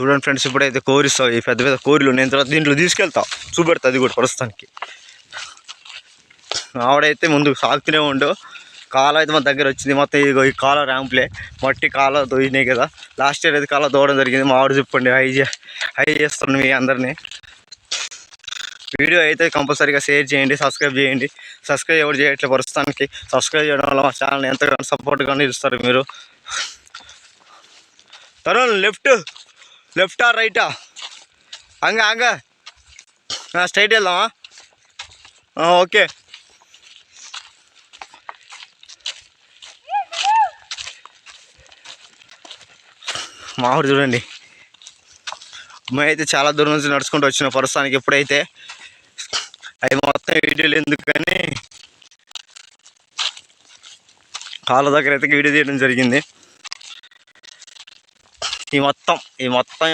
చూడండి ఫ్రెండ్స్ ఇప్పుడైతే కోరిస్తావు ఈ పెద్ద పెద్ద కోరిలు నేను తర్వాత దీంట్లో తీసుకెళ్తా. చూపెడతా అది కూడా ప్రస్తుతానికి. ఆవిడైతే ముందు సాగుతూనే ఉండు. కాల అయితే మా దగ్గర వచ్చింది. మొత్తం ఇగో ఈ కాల ర్యాంప్లే మట్టి కాల దోయినాయి కదా. లాస్ట్ ఇయర్ అయితే కాల దోవడం జరిగింది. మా ఆవిడ చెప్పండి హై చే- హై చేస్తాను మీ అందరినీ. వీడియో అయితే కంపల్సరీగా షేర్ చేయండి సబ్స్క్రైబ్ చేయండి. సబ్స్క్రైబ్ ఎవరు చేయట్లేదు ప్రస్తుతానికి. సబ్స్క్రైబ్ చేయడం వల్ల మా ఛానల్ ఎంతగానో సపోర్ట్గా నిలుస్తారు మీరు. తరుణ్ లెఫ్ట్. లెఫ్టా రైటా? హంగ హంగ స్ట్రైట్ వెళ్దామా? ఆ, ఓకే. మామిడి చూడండి. మేమైతే చాలా దూరం నుంచి నడుచుకుంటూ వచ్చిన ప్రస్తుతానికి ఎప్పుడైతే. అది మొత్తం వీడియోలు ఎందుకని. కాళ్ళ దగ్గర అయితే వీడియో తీయడం జరిగింది. ఈ మొత్తం ఈ మొత్తం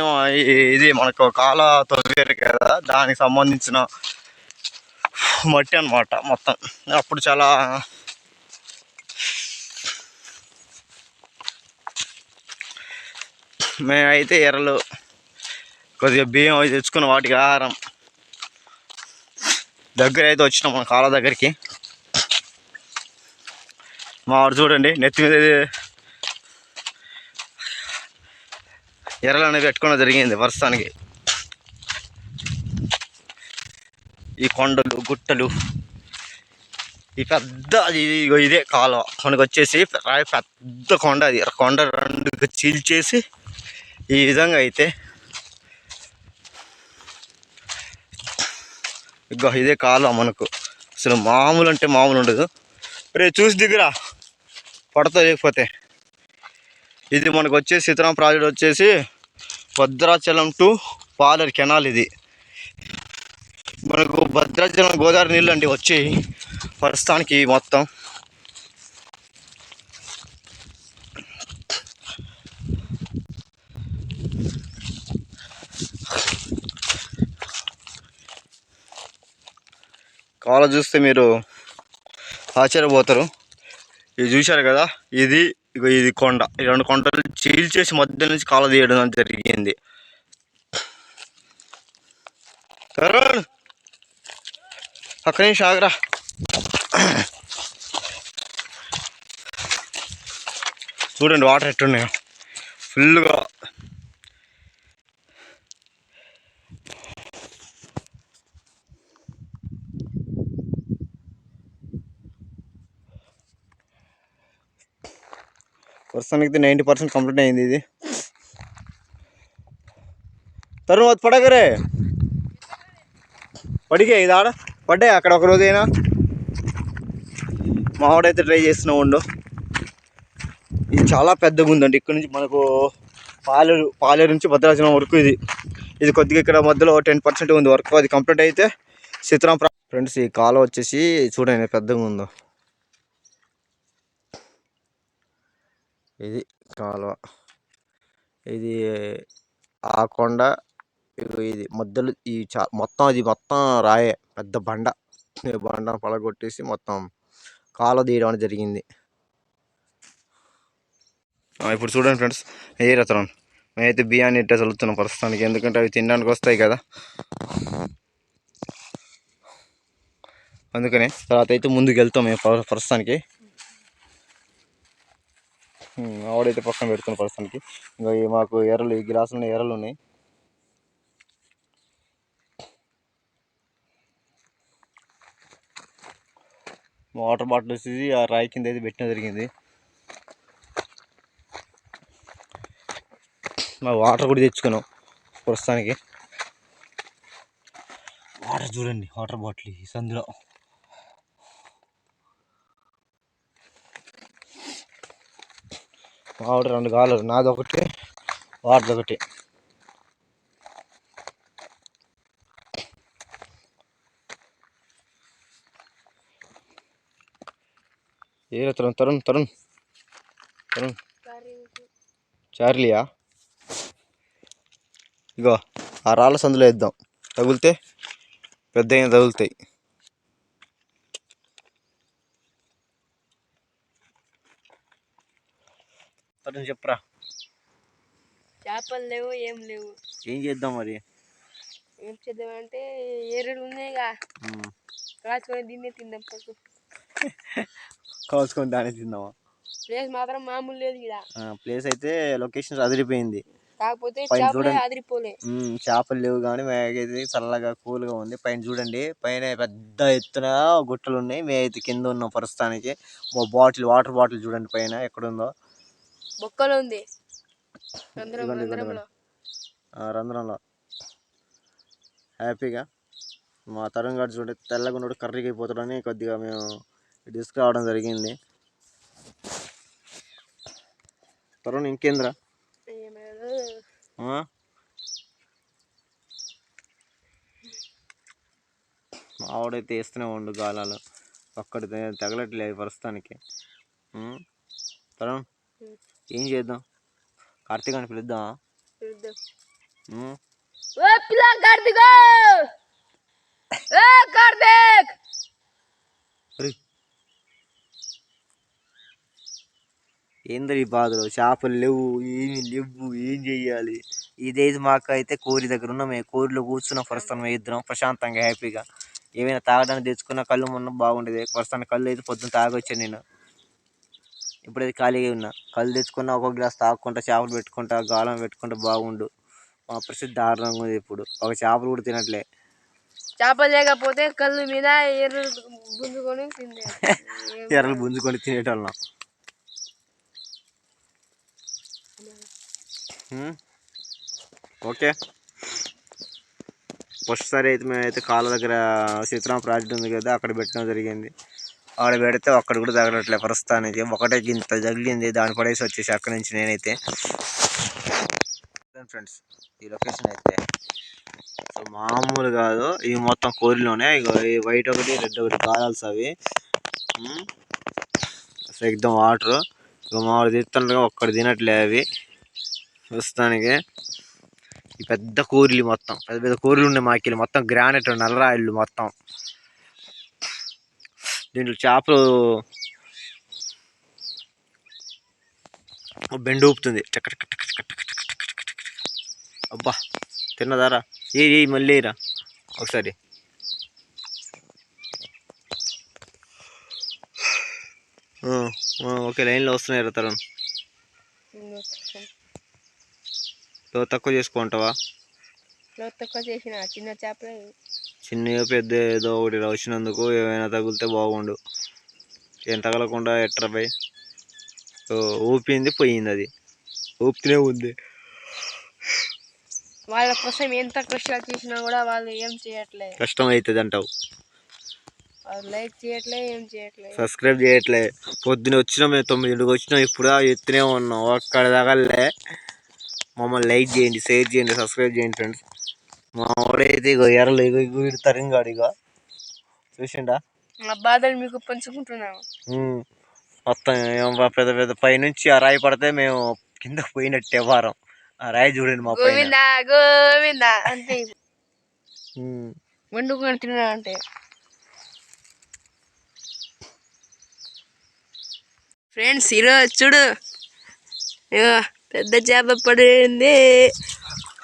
ఇది మనకు కాల తవ్వేరు కదా దానికి సంబంధించిన మట్టి అనమాట మొత్తం. అప్పుడు చాలా మేమైతే ఎర్రలు కొద్దిగా బియ్యం అవి తెచ్చుకున్న వాటికి ఆహారం దగ్గర అయితే వచ్చినాం మన కాళ్ళ దగ్గరికి. మా వాడు చూడండి నెత్తి మీద ఇది ఎర్రలు అనేవి పెట్టుకోవడం జరిగింది వర్షానికి. ఈ కొండలు గుట్టలు ఈ పెద్ద ఇదే కాలువ. మనకు వచ్చేసి రాయి పెద్ద కొండ అది. కొండ రెండు చీల్చేసి ఈ విధంగా అయితే ఇదే కాలువ మనకు. అసలు మామూలు అంటే మామూలు ఉండదు. రే చూసి దిగురా. పడతా లేకపోతే ఇది మనకు వచ్చేసి సీతారాం ప్రాజెక్ట్ వచ్చేసి భద్రాచలం టు పాలర్ కెనాల్ ఇది. మనకు భద్రాచలం గోదావరి నీళ్ళు అండి వచ్చి ప్రస్తుతానికి మొత్తం. కాల చూస్తే మీరు ఆశ్చర్యపోతారు. ఇది చూశారు కదా? ఇది ఇక ఇది కొండ. ఈ రెండు కొండలు చీల్చేసి మధ్య నుంచి కాల తీయడం జరిగింది. తరుణ్ అక్కడి నుంచి ఆగరా. చూడండి వాటర్ ఎట్టున్నాయో ఫుల్గా ప్రస్తుతానికి నైంటీ పర్సెంట్ కంప్లీట్ అయింది ఇది. తరుణ్ అది పడగరే పడిగే ఇది ఆడ. పడ్డాయి అక్కడ ఒక రోజైనా. మావాడైతే ట్రై చేస్తున్నా ఉండు. ఇది చాలా పెద్దగా ఉందండి. ఇక్కడ నుంచి మనకు పాలేరు పాలేరు నుంచి భద్రాచలం వరకు ఇది. ఇది కొద్దిగా ఇక్కడ మధ్యలో టెన్ పర్సెంట్ ఉంది వర్క్. అది కంప్లీట్ అయితే సీతారాం ఫ్రెండ్స్ ఈ కాలువ వచ్చేసి చూడండి పెద్దగా ఉందో. ఇది కాలువ. ఇది ఆ కొండ ఇగో ఇది మధ్యలో ఈ చా మొత్తం అది మొత్తం రాయే పెద్ద బండ. ఈ బండ పలగొట్టేసి మొత్తం కాలువ తీయడం అనేది జరిగింది. ఇప్పుడు చూడండి ఫ్రెండ్స్ ఏ రతనం. మేమైతే బియ్యాన్ని ఇట్టే చల్లుతున్నాం ప్రస్తుతానికి ఎందుకంటే అవి తినడానికి వస్తాయి కదా. అందుకనే తర్వాత అయితే ముందుకు వెళ్తాం మేము ప్రస్తుతానికి. ఆవిడైతే పక్కన పెడుతున్న ప్రస్తుతానికి ఇంకా మాకు ఎర్రలు ఈ గ్లాసులు ఎర్రలు ఉన్నాయి. వాటర్ బాటిల్ వచ్చేసి ఆ రాయి కింద అయితే పెట్టిన జరిగింది. మా వాటర్ కూడా తెచ్చుకున్నాం ప్రస్తుతానికి. వాటర్ చూడండి వాటర్ బాటిల్ ఈ సందులో. మామిడి రెండు కాలు నాది ఒకటి వాటిది ఒకటి. ఏ తరుణ్ తరుణ్ తరుణ్ తరుణ్. చార్లియా? ఇగో ఆ రాళ్ళ సందులో వేద్దాం. తగిలితే పెద్ద తగులుతాయి. తరుణ్ చెప్పరా? చేపలు లేవు ఏం లేవు. ఏం చేద్దాం మరి? ఏం చేద్దామంటే ఏరులు ఉన్నాయిగా. కాచుకొని దీన్నే తిందాం పసు కాల్చుకొని దాన్ని తిందామా? ప్లేస్ మాత్రం మామూలు లేదు ఇక్కడ ప్లేస్ అయితే లొకేషన్ అదిరిపోయింది. కాకపోతే. అదిరిపోలే. చేపలు లేవు కానీ మేమైతే చల్లగా కూల్గా ఉంది. పైన చూడండి. పైన పెద్ద ఎత్తున గుట్టలు ఉన్నాయి. మేమైతే కింద ఉన్నాం ప్రస్తుతానికి. బాటిల్ వాటర్ బాటిల్ చూడండి పైన ఎక్కడుందో. బొక్కలో ఉంది రంధ్రం రంధ్రంలో. హ్యాపీగా మా తరుణ్ గారు చూడండి తెల్లగా ఉన్నాడు కర్రీకి అయిపోతాడని కొద్దిగా మేము డిస్క్ రావడం జరిగింది. తరుణ్ ఇంకేంద్రా? ఆవిడైతే వేస్తూనే ఉండు గాలాలు. ఒక్కటి తె- తగలట్లేదు ప్రస్తుతానికి? తరుణ్. ఏం చేద్దాం? కార్తీక్ అని పిలుద్దామా కార్తీక్! కార్తీక్! అరే. ఏందరి ఈ బాధలు? చేపలు లేవు ఏమి లేవు ఏం చెయ్యాలి? ఇదైతే మాకు అయితే కోరి దగ్గర ఉన్నాం. మేము కోరిలో కూర్చున్న. ప్రస్తుతం ఇద్దరం ప్రశాంతంగా హ్యాపీగా. ఏమైనా తాగడానికి తెచ్చుకున్న కళ్ళు మొన్న బాగుండేది. ప్రస్తుతానికి కళ్ళు అయితే పొద్దున్న తాగొచ్చాను నేను. ఇప్పుడైతే ఖాళీగా ఉన్నా. కళ్ళు తెచ్చుకున్నా ఒక గ్లాస్ తాగుకుంటా చేపలు పెట్టుకుంటా గాలం పెట్టుకుంటా బాగుండు. మా పరిస్థితి దారుణంగా ఉంది ఇప్పుడు. ఒక చేపలు కూడా తినట్లే. చేప లేకపోతే కళ్ళు మీద ఎర్ర గుంజుకొని తిందే ఎర్రలు గుంజుకొని తినేటోళ్ళం. ఓకే. ఫస్ట్ సారి అయితే మేమైతే కాళ్ళ దగ్గర సీతారాం ప్రాజెక్ట్ ఉంది కదా అక్కడ పెట్టడం జరిగింది. అక్కడ పెడితే అక్కడ కూడా తగలట్లే ప్రస్తుతానికి. ఒకటే ఇంత తగిలింది. దాని పడేసి వచ్చేసి అక్కడి నుంచి నేనైతే ఫ్రెండ్స్. ఈ లొకేషన్ అయితే సో మామూలు కాదు. ఇవి మొత్తం కోరిలోనే. ఇగో ఈ వైట్ ఒకటి రెడ్ ఒకటి కాలాల్సి అవి. అసలు ఎగ్దం వాటర్. ఇక మామూలు తీస్తుండగా ఒక్కడ తినట్లే అవి. ప్రస్తుతానికి ఈ పెద్ద కూరలు మొత్తం. పెద్ద పెద్ద కూరలు ఉండే మాకిలు. మొత్తం గ్రానైట్ నల్లరాయిళ్ళు మొత్తం. దీంట్లో చేపలు బెండు ఊపుతుంది. టక్ టక్ టక్ టక్ టక్ టక్ టక్ టక్ టక్. అబ్బా తిన్నదారా? ఏ ఏ మళ్ళీ రా. ఒకసారి. ఓకే లైన్లో వస్తున్నాయి రా తరుణ్. లో తక్కువ చేసుకుంటావా? తక్కువ చేసిన చిన్న చేపలే. చిన్నగా పెద్ద ఏదో ఒకటి వచ్చినందుకు ఏమైనా తగిలితే బాగుండు. ఏం తగలకుండా ఎట్రా పోయి ఊపింది పోయింది అది. ఊపుతూనే ఉంది. వాళ్ళ కోసం ఎంత కష్టాలు చేసినా కూడా వాళ్ళు ఏం చేయట్లే. కష్టం అవుతుంది అంటావు. లైక్ చేయట్లే ఏం చేయట్లే. సబ్స్క్రైబ్ చేయట్లే. పొద్దున వచ్చినాం మేము తొమ్మిదింటికి వచ్చినాం ఇప్పుడు ఎత్తునే ఉన్నాం. ఒక్కడ తగలే. మమ్మల్ని లైక్ చేయండి షేర్ చేయండి సబ్స్క్రైబ్ చేయండి ఫ్రెండ్స్. మా వాడైతే ఇగో ఎర్రలు ఇగో ఇగో వీడు తరింగాడు ఇక చూసిండా మా బాధలు మీకు పంచుకుంటున్నాము. ఉమ్. మొత్తం పెద్ద పెద్ద పైనుంచి ఆ రాయి పడితే మేము కింద పోయినట్టే వారం. ఆ రాయి చూడండి మా గోవిందా గోవిందా ఉమ్. వండుకొని తిన్నా అంటే. ఫ్రెండ్స్ ఈరోజు చూడు. ఇగో పెద్ద చేప పడింది.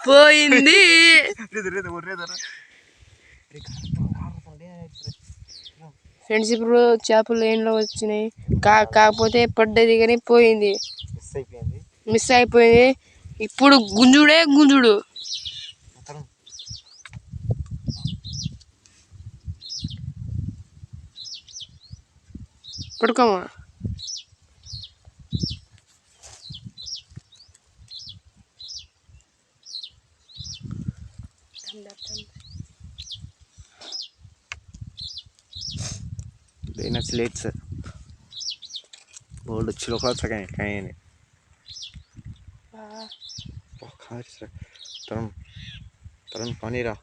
పోయింది. ఫ్రెండ్స్ ఇప్పుడు చేపలు లైన్లో వచ్చినాయి. కా కాకపోతే పడ్డది కానీ పోయింది. మిస్ అయిపోయింది. మిస్ అయిపోయింది. ఇప్పుడు గుంజుడే గుంజుడు. పడుకోమా? Bem atleta. Olha, tirou claro essa ganha, ganha. Ó, cara, isso તરણ તરણ પાનેરા